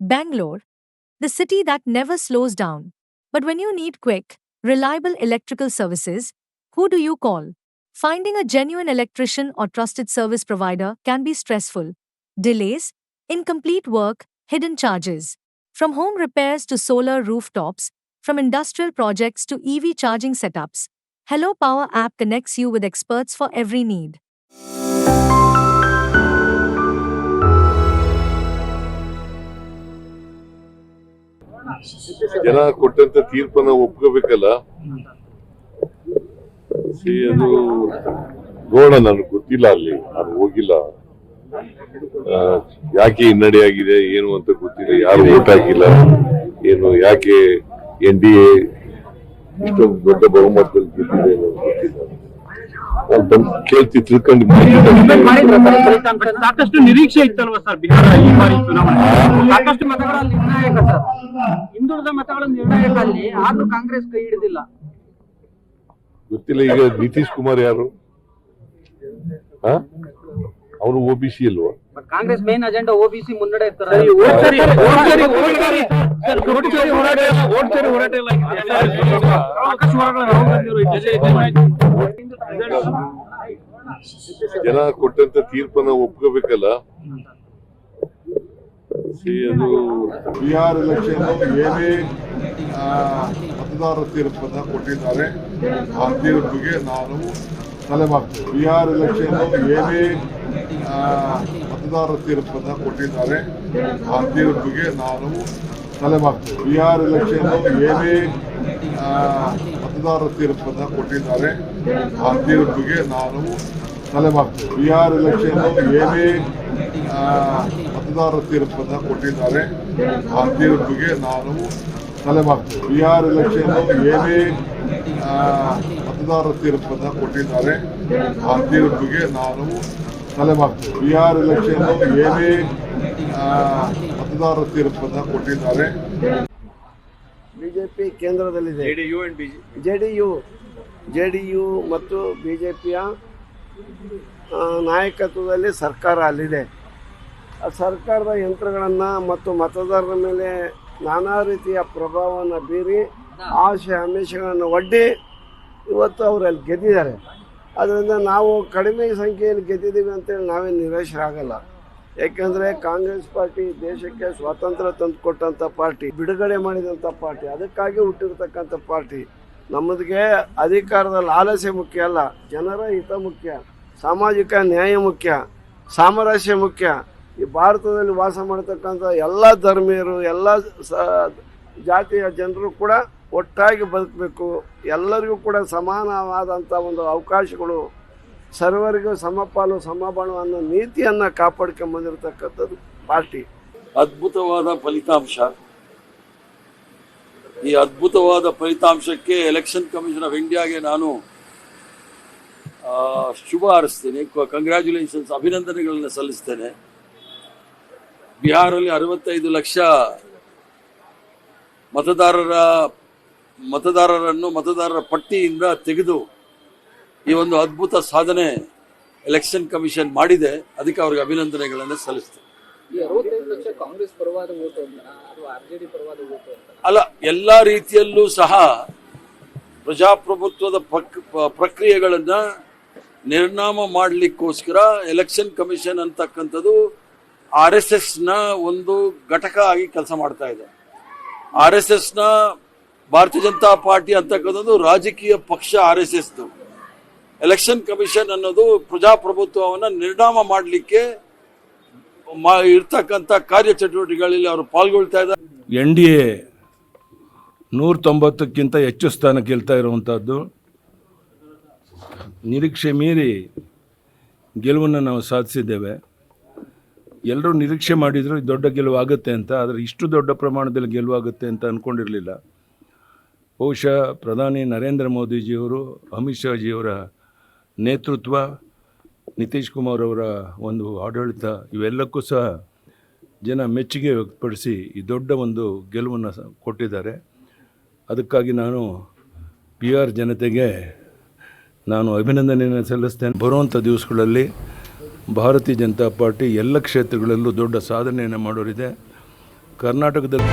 Bangalore, the city that never slows down. But when you need quick, reliable electrical services, who do you call? Finding a genuine electrician or trusted service provider can be stressful. Delays, incomplete work, hidden charges. From home repairs to solar rooftops, from industrial projects to EV charging setups, Hello Power app connects you with experts for every need. ಜನ ಕೊಟ್ಟಂತ ತೀರ್ಪನ್ನ ಒಪ್ಕೋಬೇಕಲ್ಲ? ಅದು ನೋಡೋಣ ನನಗೆ ಗೊತ್ತಿಲ್ಲ ಅಲ್ಲಿ, ನಾನು ಹೋಗಿಲ್ಲ. ಯಾಕೆ ಹಿನ್ನಡೆ ಆಗಿದೆ ಏನು ಅಂತ ಗೊತ್ತಿಲ್ಲ, ಯಾರು ಓಟ್ ಹಾಕಿಲ್ಲ, ಏನು, ಯಾಕೆ ಎನ್ ಡಿ ಎ ಇಷ್ಟೊಂದು ದೊಡ್ಡ ಬಹುಮತದಲ್ಲಿ ಗೆದ್ದಿದೆ ಗೊತ್ತಿಲ್ಲ. ನಾನು ಕೇಳ್ತಿ ತಿಳ್ಕೊಂಡು ಸಾಕಷ್ಟು ನಿರೀಕ್ಷೆ ಇತ್ತಲ್ವಾ ಸರ್ ಬಿಹಾರ ಈ ಬಾರಿ ಚುನಾವಣೆ? ಸಾಕಷ್ಟು ಮತಗಳಲ್ಲಿ ನಿರ್ಣಾಯಕ ಸರ್. ಹಿಂದುಳಿದ ಮತಗಳ ನಿರ್ಣಾಯಕ ಅಲ್ಲಿ ಆದ್ರೂ ಕಾಂಗ್ರೆಸ್ ಕೈ ಹಿಡಿದಿಲ್ಲ. ಗೊತ್ತಿಲ್ಲ ಈಗ ನಿತೀಶ್ ಕುಮಾರ್ ಯಾರು? ಅವರು ಒ ಬಿ ಸಿ ಅಲ್ವಾ? ಕಾಂಗ್ರೆಸ್ ಮೇನ್ ಅಜೆಂಡಾ ಓಬಿಸಿ ಮುನ್ನಡೆ ಇರ್ತಾರೆ. ಜನ ಕೊಟ್ಟಂತ ತೀರ್ಪನ್ನ ಒಪ್ಕೋಬೇಕಲ್ಲ? ಬಿಹಾರ್ ಎಲೆಕ್ಷನ್ ಏನೇ ಆ, ಮತದಾರರ ತೀರ್ಪನ್ನ ಕೊಟ್ಟಿದ್ದಾರೆ ಆ ತೀರ್ಪಿಗೆ ನಾನು ತಲೆ ಮಾಡ್ತೇನೆ ಬಿಹಾರ್ ಎಲೆಕ್ಷನ್ ಏನೇ ಮತದಾರರ ತೀರ್ಪನ್ನು ಕೊಟ್ಟಿದ್ದಾರೆ. ಆ ತೀರ್ಪಿಗೆ ನಾನು ತಲೆ ಬಿ ಆರ್ ಎಲೆಕ್ಷನ್ ಏನೇ ಮತದಾರರ ತೀರ್ಪನ್ನು ಕೊಟ್ಟಿದ್ದಾರೆ. ಆ ತೀರ್ಪಿಗೆ ನಾನು ತಲೆ ಬಿ ಆರ್ ಎಲೆಕ್ಷನ್ ಏನೇ ಮತದಾರರ ತೀರ್ಪನ್ನು ಕೊಟ್ಟಿದ್ದಾರೆ. ಆ ತೀರ್ಪಿಗೆ ನಾನು ತಲೆ ಬಿ ಆರ್ ಎಲೆಕ್ಷನ್ ಏನೇ ಮತದಾರರ ತೀರ್ಪನ್ನು ಕೊಟ್ಟಿದ್ದಾರೆ. ಆ ತೀರ್ಪಿಗೆ ನಾನು ತಲೆ ಮಾಡ್ತೇನೆ ಬಿಹಾರ್ ಎಲೆಕ್ಷನ್ ಏನೇ ಆ, ಮತದಾರರ ತೀರ್ಪನ್ನ ಕೊಟ್ಟಿದ್ದಾರೆ. BJP ಕೇಂದ್ರದಲ್ಲಿದೆ. J D U J D U ಮತ್ತು ಬಿಜೆಪಿಯ ಜೆ ಪಿಯ ನಾಯಕತ್ವದಲ್ಲಿ ಸರ್ಕಾರ ಅಲ್ಲಿದೆ. ಆ ಸರ್ಕಾರದ ಯಂತ್ರಗಳನ್ನು ಮತ್ತು ಮತದಾರರ ಮೇಲೆ ನಾನಾ ರೀತಿಯ ಪ್ರಭಾವವನ್ನು ಬೀರಿ ಆಶೆ ಆಮಿಷಗಳನ್ನು ಒಡ್ಡಿ ಇವತ್ತು ಅವರು ಅಲ್ಲಿ ಗೆದ್ದಿದ್ದಾರೆ. ಅದರಿಂದ ನಾವು ಕಡಿಮೆ ಸಂಖ್ಯೆಯಲ್ಲಿ ಗೆದ್ದಿದ್ದೀವಿ ಅಂತೇಳಿ ನಾವೇನು ನಿರಾಶರಾಗಲ್ಲ. ಯಾಕೆಂದರೆ ಕಾಂಗ್ರೆಸ್ ಪಾರ್ಟಿ ದೇಶಕ್ಕೆ ಸ್ವಾತಂತ್ರ್ಯ ತಂದುಕೊಟ್ಟಂಥ ಪಾರ್ಟಿ, ಬಿಡುಗಡೆ ಮಾಡಿದಂಥ ಪಾರ್ಟಿ, ಅದಕ್ಕಾಗಿ ಹುಟ್ಟಿರ್ತಕ್ಕಂಥ ಪಾರ್ಟಿ. ನಮ್ಮದಿಗೆ ಅಧಿಕಾರದ ಆಲಸ್ಯ ಮುಖ್ಯ ಅಲ್ಲ, ಜನರ ಹಿತ ಮುಖ್ಯ, ಸಾಮಾಜಿಕ ನ್ಯಾಯ ಮುಖ್ಯ, ಸಾಮರಸ್ಯ ಮುಖ್ಯ. ಈ ಭಾರತದಲ್ಲಿ ವಾಸ ಮಾಡತಕ್ಕಂಥ ಎಲ್ಲ ಧರ್ಮೀಯರು, ಎಲ್ಲ ಜಾತಿಯ ಜನರು ಕೂಡ ಒಟ್ಟಾಗಿ ಬದುಕಬೇಕು. ಎಲ್ಲರಿಗೂ ಕೂಡ ಸಮಾನವಾದಂಥ ಒಂದು ಅವಕಾಶಗಳು, ಸರ್ವರಿಗೂ ಸಮಪಾಲು ಸಮಬಾಳು ಅನ್ನೋ ನೀತಿಯನ್ನು ಕಾಪಾಡ್ಕೊಂಬಂದಿರತಕ್ಕಂಥದ್ದು ಪಾರ್ಟಿ. ಅದ್ಭುತವಾದ ಫಲಿತಾಂಶ. ಈ ಅದ್ಭುತವಾದ ಫಲಿತಾಂಶಕ್ಕೆ ಎಲೆಕ್ಷನ್ ಕಮಿಷನ್ ಆಫ್ ಇಂಡಿಯಾಗೆ ನಾನು ಶುಭ ಹಾರಿಸ್ತೇನೆ. ಕಂಗ್ರ್ಯಾಚುಲೇಷನ್ಸ್ ಅಭಿನಂದನೆಗಳನ್ನು ಸಲ್ಲಿಸ್ತೇನೆ. ಬಿಹಾರಲ್ಲಿ ಅರವತ್ತೈದು ಲಕ್ಷ ಮತದಾರರ ಮತದಾರರನ್ನು ಮತದಾರರ ಪಟ್ಟಿಯಿಂದ ತೆಗೆದು ಈ ಒಂದು ಅದ್ಭುತ ಸಾಧನೆ ಎಲೆಕ್ಷನ್ ಕಮಿಷನ್ ಮಾಡಿದೆ. ಅದಕ್ಕೆ ಅವ್ರಿಗೆ ಅಭಿನಂದನೆಗಳನ್ನು ಸಲ್ಲಿಸ್ತೇನೆ. ಅಲ್ಲ ಎಲ್ಲ ರೀತಿಯಲ್ಲೂ ಸಹ ಪ್ರಜಾಪ್ರಭುತ್ವದ ಪ್ರಕ್- ಪ್ರಕ್ರಿಯೆಗಳನ್ನು ನಿರ್ನಾಮ ಮಾಡಲಿಕ್ಕೋಸ್ಕರ ಎಲೆಕ್ಷನ್ ಕಮಿಷನ್ ಅಂತಕ್ಕಂಥದ್ದು ಆರ್ ಎಸ್ ಎಸ್ನ ನ ಒಂದು ಘಟಕ ಆಗಿ ಕೆಲಸ ಮಾಡ್ತಾ ಇದೆ. ಆರ್ ಎಸ್ ಎಸ್ನ ನ ಭಾರತೀಯ ಜನತಾ ಪಾರ್ಟಿ ಅಂತಕ್ಕಂಥದ್ದು ರಾಜಕೀಯ ಪಕ್ಷ R S S election commission ಅನ್ನೋದು ಪ್ರಜಾಪ್ರಭುತ್ವವನ್ನ ನಿರ್ಣಾಮ ಮಾಡಲಿಕ್ಕೆ ಇರ್ತಕ್ಕಂಥ ಕಾರ್ಯಚಟುವಟಿಕೆಗಳಲ್ಲಿ ಅವರು ಪಾಲ್ಗೊಳ್ತಾ ಇದ್ದಾರೆ. ಎನ್ ಡಿ ಎ ನೂರ ತೊಂಬತ್ತಕ್ಕಿಂತ ಹೆಚ್ಚು ಸ್ಥಾನ ಗೆಲ್ತಾ ಇರುವಂಥದ್ದು. ನಿರೀಕ್ಷೆ ಮೀರಿ ಗೆಲುವನ್ನು ನಾವು ಸಾಧಿಸಿದ್ದೇವೆ. ಎಲ್ಲರೂ ನಿರೀಕ್ಷೆ ಮಾಡಿದರು ದೊಡ್ಡ ಗೆಲುವಾಗುತ್ತೆ ಅಂತ, ಆದರೆ ಇಷ್ಟು ದೊಡ್ಡ ಪ್ರಮಾಣದಲ್ಲಿ ಗೆಲುವಾಗುತ್ತೆ ಅಂತ ಅಂದ್ಕೊಂಡಿರಲಿಲ್ಲ ಬಹುಶಃ ಪ್ರಧಾನಿ ನರೇಂದ್ರ ಮೋದಿಜಿಯವರು, ಅಮಿತ್ ಶಾಜಿಯವರ ನೇತೃತ್ವ, ನಿತೀಶ್ ಕುಮಾರ್ ಅವರ ಒಂದು ಆಡಳಿತ, ಇವೆಲ್ಲಕ್ಕೂ ಸಹ ಜನ ಮೆಚ್ಚುಗೆ ವ್ಯಕ್ತಪಡಿಸಿ ಈ ದೊಡ್ಡ ಒಂದು ಗೆಲುವನ್ನು ಕೊಟ್ಟಿದ್ದಾರೆ. ಅದಕ್ಕಾಗಿ ನಾನು ಪಿ ಆರ್ ಜನತೆಗೆ ನಾನು ಅಭಿನಂದನೆಯನ್ನು ಸಲ್ಲಿಸ್ತೇನೆ. ಬರುವಂಥ ದಿವಸಗಳಲ್ಲಿ ಭಾರತೀಯ ಜನತಾ ಪಾರ್ಟಿ ಎಲ್ಲ ಕ್ಷೇತ್ರಗಳಲ್ಲೂ ದೊಡ್ಡ ಸಾಧನೆಯನ್ನು ಮಾಡೋರಿದೆ. ಕರ್ನಾಟಕದಲ್ಲಿ